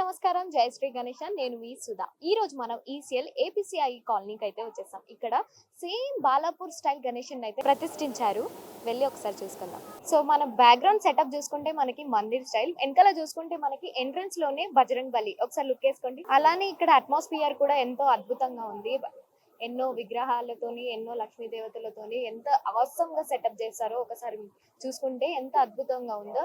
నమస్కారం. జై శ్రీ గణేష్ నేను మీ సుధా. ఈ రోజు మనం ఈసీఎల్ ఏపీసీఐ కాలనీకి అయితే వచ్చేసాం. ఇక్కడ సేమ్ బాలాపూర్ స్టైల్ గణేషన్ అయితే ప్రతిష్ఠించారు. వెళ్ళి ఒకసారి చూసుకుందాం. సో మన బ్యాక్గ్రౌండ్ సెటప్ చూసుకుంటే మనకి మందిర్ స్టైల్ వెనకాల చూసుకుంటే మనకి ఎంట్రన్స్లోనే బజరంగ్ బలి. ఒకసారి లుక్ వేసుకోండి. అలానే ఇక్కడ అట్మాస్ఫియర్ కూడా ఎంతో అద్భుతంగా ఉంది. ఎన్నో విగ్రహాలతోని ఎన్నో లక్ష్మీ దేవతలతోని ఎంత అవసరంగా సెటప్ చేస్తారో ఒకసారి చూసుకుంటే ఎంత అద్భుతంగా ఉందో.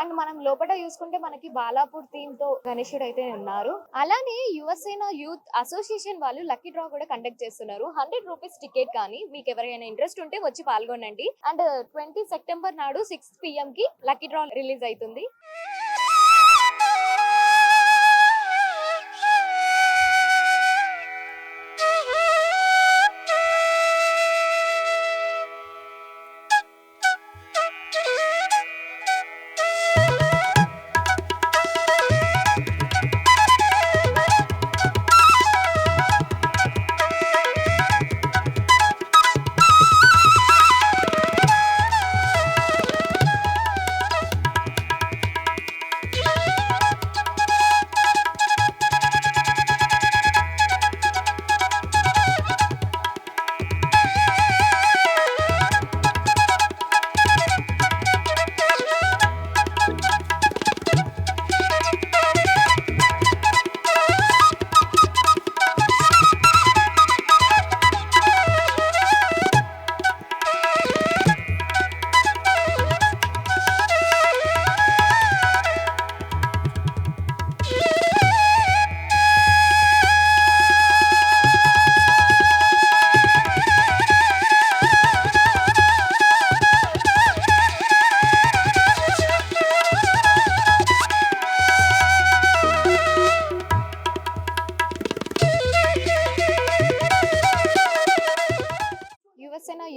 అండ్ మనం లోపల చూసుకుంటే మనకి బాలాపూర్ థీమ్తో గణేషుడు అయితే ఉన్నారు. అలానే యువసేన యూత్ అసోసియేషన్ వాళ్ళు లక్కీ డ్రా కూడా కండక్ట్ చేస్తున్నారు. హండ్రెడ్ రూపీస్ టికెట్ కానీ మీకు ఎవరైనా ఇంట్రెస్ట్ ఉంటే వచ్చి పాల్గొనండి. అండ్ ట్వంటీ సెప్టెంబర్ నాడు సిక్స్ పిఎం కి లక్కీ డ్రా రిలీజ్ అవుతుంది.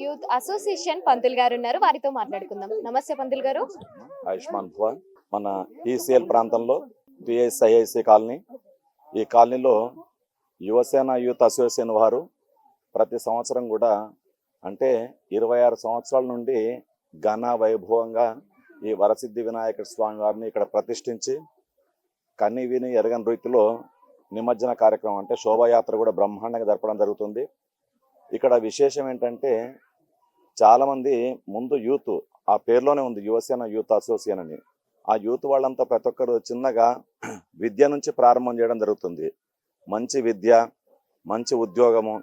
యూత్ అసోసియేషన్ పంతులు గారు ఉన్నారు. వారితో మాట్లాడుకుందాం. నమస్తే పంతులు గారు. ఆయుష్మాన్ భవ మన ఈసీఎల్ ప్రాంతంలో టిఎస్ఐఐసి కాలనీ. ఈ కాలనీలో యువసేన యూత్ అసోసియేషన్ వారు ప్రతి సంవత్సరం కూడా అంటే ఇరవై ఆరు సంవత్సరాల నుండి ఘన వైభవంగా ఈ వరసిద్ధి వినాయక స్వామి వారిని ఇక్కడ ప్రతిష్ఠించి కన్ని విని ఎరగని రీతిలో నిమజ్జన కార్యక్రమం అంటే శోభాయాత్ర కూడా బ్రహ్మాండంగా జరపడం జరుగుతుంది. ఇక్కడ విశేషం ఏంటంటే చాలామంది ముందు యూత్ ఆ పేరులోనే ఉంది యువసేన యూత్ అసోసియేషన్ అని. ఆ యూత్ వాళ్ళంతా ప్రతి ఒక్కరు చిన్నగా విద్య నుంచి ప్రారంభం చేయడం జరుగుతుంది. మంచి విద్య మంచి ఉద్యోగము.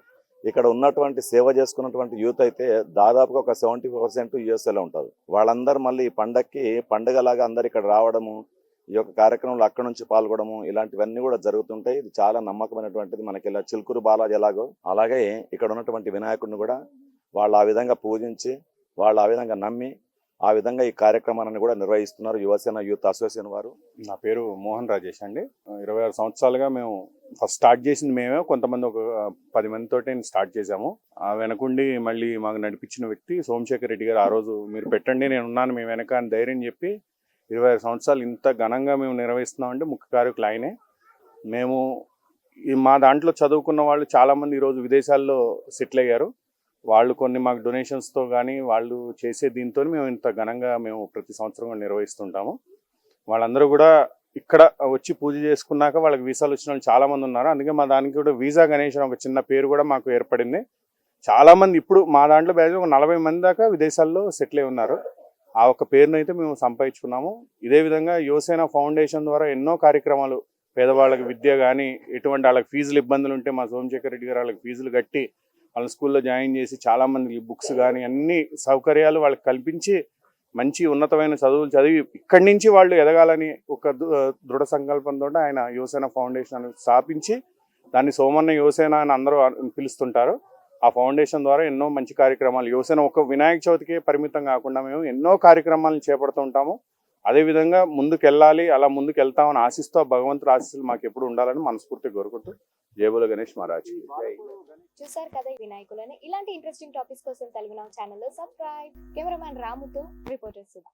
ఇక్కడ ఉన్నటువంటి సేవ చేసుకున్నటువంటి యూత్ అయితే దాదాపుగా ఒక సెవెంటీ పర్సెంట్ యూఎస్ఏలో ఉంటారు. వాళ్ళందరూ మళ్ళీ ఈ పండక్కి పండగలాగా అందరు ఇక్కడ రావడము ఈ యొక్క కార్యక్రమంలో అక్కడ నుంచి పాల్గొనడము ఇలాంటివన్నీ కూడా జరుగుతుంటాయి. ఇది చాలా నమ్మకమైనటువంటిది మనకి ఇలా చిలుకూరు బాలాజీ ఎలాగో. అలాగే ఇక్కడ ఉన్నటువంటి వినాయకుడిని కూడా వాళ్ళు ఆ విధంగా పూజించి వాళ్ళు ఆ విధంగా నమ్మి ఆ విధంగా ఈ కార్యక్రమాన్ని కూడా నిర్వహిస్తున్నారు యువసేన యూత్ అసోసియేషన్ వారు. నా పేరు మోహన్ రాజేష్ అండి. ఇరవై ఆరు సంవత్సరాలుగా మేము ఫస్ట్ స్టార్ట్ చేసింది మేమే. కొంతమంది ఒక పది మందితోటి స్టార్ట్ చేశాము. ఆ వెనకుండి మళ్ళీ మాకు నడిపించిన వ్యక్తి సోమశేఖర్ రెడ్డి గారు ఆ రోజు మీరు పెట్టండి నేను ఉన్నాను మేము వెనక అని ధైర్యం చెప్పి ఇరవై ఐదు సంవత్సరాలు ఇంత ఘనంగా మేము నిర్వహిస్తున్నామంటే ముఖ్య కార్యకులు ఆయనే. మేము ఈ మా దాంట్లో చదువుకున్న వాళ్ళు చాలామంది ఈరోజు విదేశాల్లో సెటిల్ అయ్యారు. వాళ్ళు కొన్ని మాకు డొనేషన్స్తో కానీ వాళ్ళు చేసే దీంతో మేము ఇంత ఘనంగా మేము ప్రతి సంవత్సరం కూడా నిర్వహిస్తుంటాము. వాళ్ళందరూ కూడా ఇక్కడ వచ్చి పూజ చేసుకున్నాక వాళ్ళకి వీసాలు వచ్చిన వాళ్ళు చాలామంది ఉన్నారు. అందుకే మా దానికి కూడా వీసా గణేష్ ఒక చిన్న పేరు కూడా మాకు ఏర్పడింది. చాలామంది ఇప్పుడు మా దాంట్లో బ్యాచ్ ఒక నలభై మంది దాకా విదేశాల్లో సెటిల్ అయి ఉన్నారు. ఆ ఒక పేరును అయితే మేము సంపాదించుకున్నాము. ఇదే విధంగా యువసేన ఫౌండేషన్ ద్వారా ఎన్నో కార్యక్రమాలు పేదవాళ్ళకి విద్య కానీ ఎటువంటి వాళ్ళకి ఫీజులు ఇబ్బందులు ఉంటే మా సోమశేఖర్ రెడ్డి గారు వాళ్ళకి ఫీజులు కట్టి వాళ్ళ స్కూల్లో జాయిన్ చేసి చాలామందికి బుక్స్ కానీ అన్ని సౌకర్యాలు వాళ్ళకి కల్పించి మంచి ఉన్నతమైన చదువులు చదివి ఇక్కడి నుంచి వాళ్ళు ఎదగాలని ఒక దు- దృఢ సంకల్పంతో ఆయన యువసేన ఫౌండేషన్ అని స్థాపించి దాన్ని సోమన్న యువసేన అని అందరూ పిలుస్తుంటారు. ఆ ఫౌండేషన్ ద్వారా ఎన్నో మంచి కార్యక్రమాలు యువసేన ఒక వినాయక చవితికే పరిమితం కాకుండా మేము ఎన్నో కార్యక్రమాలను చేపడుతూ ఉంటాము. అదేవిధంగా ముందుకెళ్ళాలి అలా ముందుకు వెళ్తామని ఆశిస్తూ ఆ భగవంతుడు ఆశీస్సులు మాకు ఎప్పుడు ఉండాలని మనస్ఫూర్తిగా కోరుకుంటూ జయబుల గణేష్ మహారాజ్ చూసారు కదా వినాయకులని. ఇలాంటి ఇంట్రెస్టింగ్ టాపిక్స్ కోసం తెలుగు నా ఛానల్లో సబ్స్క్రైబ్ కెమెరామ్యాన్ రాముతో రిపోర్టర్ సుధా.